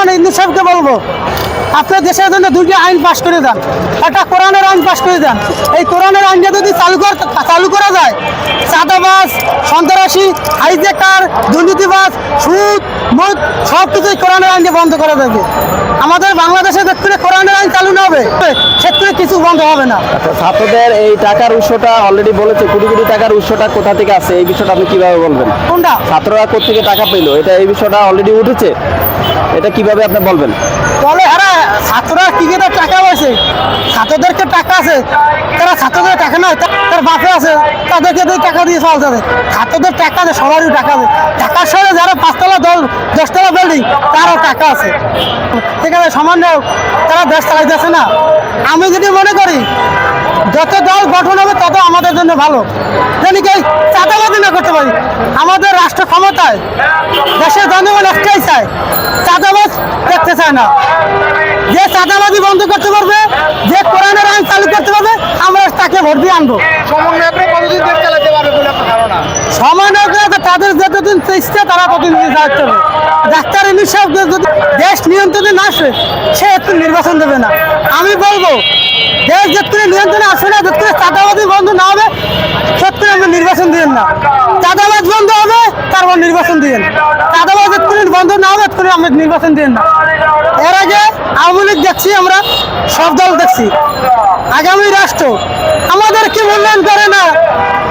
রহমান ইন্দু সাহেবকে বলব আপনার দেশের জন্য দুটি আইন পাশ করে দেন একটা কোরআনের আইন পাশ করে দেন। এই কোরআনের আইনটা যদি চালু চালু করা যায় চাঁদাবাজ সন্ত্রাসী হাইজেকার দুর্নীতিবাজ সুদ মদ সব কিছুই কোরআনের আইনকে বন্ধ করা যাবে আমাদের বাংলাদেশে ক্ষেত্রে কোরআনের আইন চালু না হবে ক্ষেত্রে কিছু বন্ধ হবে না। আচ্ছা, ছাত্রদের এই টাকার উৎসটা অলরেডি বলেছে কোটি কোটি টাকার উৎসটা কোথা থেকে আসে এই বিষয়টা আপনি কীভাবে বলবেন? কোনটা? ছাত্ররা থেকে টাকা পেল? এটা এই বিষয়টা অলরেডি উঠেছে? এটা কীভাবে আপনি বলবেন? বলে হ্যাঁ ছাত্ররা কি কি তার টাকা পাইছে ছাত্রদেরকে টাকা আছে। তারা ছাত্রদের টাকা নয় তার বাপে আছে। তাদেরকে টাকা দিয়ে চলতে হবে। ছাত্রদের টাকা আছে, সবারই টাকা আছে। টাকার সঙ্গে যারা পাঁচতলা দল, দশতলা বিল্ডিং তারও টাকা আছে। ঠিক আছে সামান্য তারা দেশ চালাইতেছে না। আমি যদি মনে করি, যত দল গঠন হবে, তত আমাদের জন্য ভালো। জানি কি চাঁদাবাদি না করতে পারি। আমাদের রাষ্ট্র ক্ষমতায় দেশের জনগণ একটাই চায় চাঁদাবাজ দেখতে চায় না। যে চাঁদাবাজি বন্ধ করতে পারবে যে কোরআনের আইন চালু করতে পারবে আমরা তাকে ভোট দিয়ে আনব। তাদের যতদিন চেষ্টা তারা দায়িত্ব হবে ডাক্তার যদি দেশ নিয়ন্ত্রণে না আসে সে একটু নির্বাচন দেবে না। আমি বলব দেশ যতক্ষণে নিয়ন্ত্রণে আসবে না যতক্ষণে চাঁদাবাজি বন্ধ না হবে ততক্ষণে আমরা নির্বাচন দিবেন না। চাঁদাবাজ বন্ধ হবে তারপর নির্বাচন দিবেন চাঁদাবাজ বন্ধ না হবে ততক্ষণে আমরা নির্বাচন দিবেন না। এর আগে আওয়ামী লীগ দেখছি, আমরা সব দল দেখছি। আগামী রাষ্ট্র, আমাদের কি মূল্যায়ন করে না?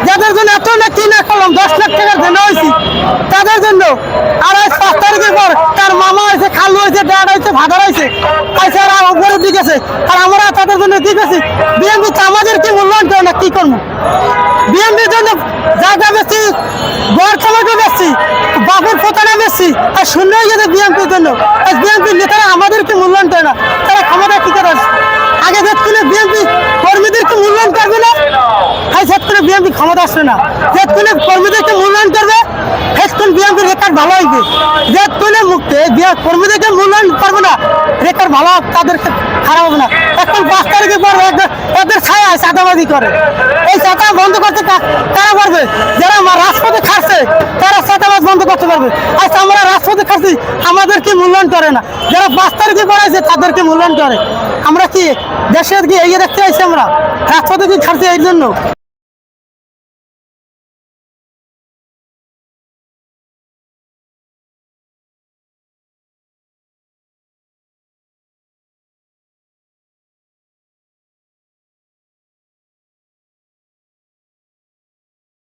যাদের জন্য এত না কি না করলাম দশ লাখ টাকার জন্য হয়েছি, তাদের জন্য আর আজ পাঁচ তারিখের পর তার মামা হয়েছে, খালু হয়েছে, ড্যাড হয়েছে ভাদার হয়েছে, পয়সা আর উপরে দিকেছে, আর আমরা তাদের জন্য দিকেছি বিএনপি তো আমাদের কি মূল্যায়ন করে না, কি করব? বিএনপির জন্য জায়গা বেশি বেশি আর হয়ে গেছে বিএনপির জন্য। আর বিএনপির নেতারা আমাদেরকে মূল্যায়ন করে না। তারা ক্ষমতা কি করে আছে? আগে যেতক্ষণে বিএনপি কর্মীদেরকে মূল্যায়ন করবে না হ্যাঁ যেতক্ষণে বিএনপি ক্ষমতা আসবে না। যেতক্ষণে কর্মীদেরকে মূল্যায়ন করবে সেতক্ষণ বিএনপির রেকর্ড ভালো হইবে? যেতক্ষণে মুক্তি কর্মীদেরকে মূল্যায়ন করবে না রেকর্ড ভালো, তাদেরকে খারাপ হবে না। এখন পাঁচ তারিখের পর এদের ছায়া চাঁদাবাজি করে। এই চাঁদা বন্ধ করতে কারা পারবে? যারা রাজপথে খাচ্ছে তারা চাঁদাবাজ বন্ধ করতে পারবে। আজ খাচ্ছি আমাদেরকে মূল্যায়ন করে না। যারা পাঁচ তারিখে করাইছে, তাদেরকে মূল্যায়ন করে। আমরা কি দেশের কি এগিয়ে দেখতে চাইছি আমরা? রাস্তাতে কি ছাড়ছি এই জন্য?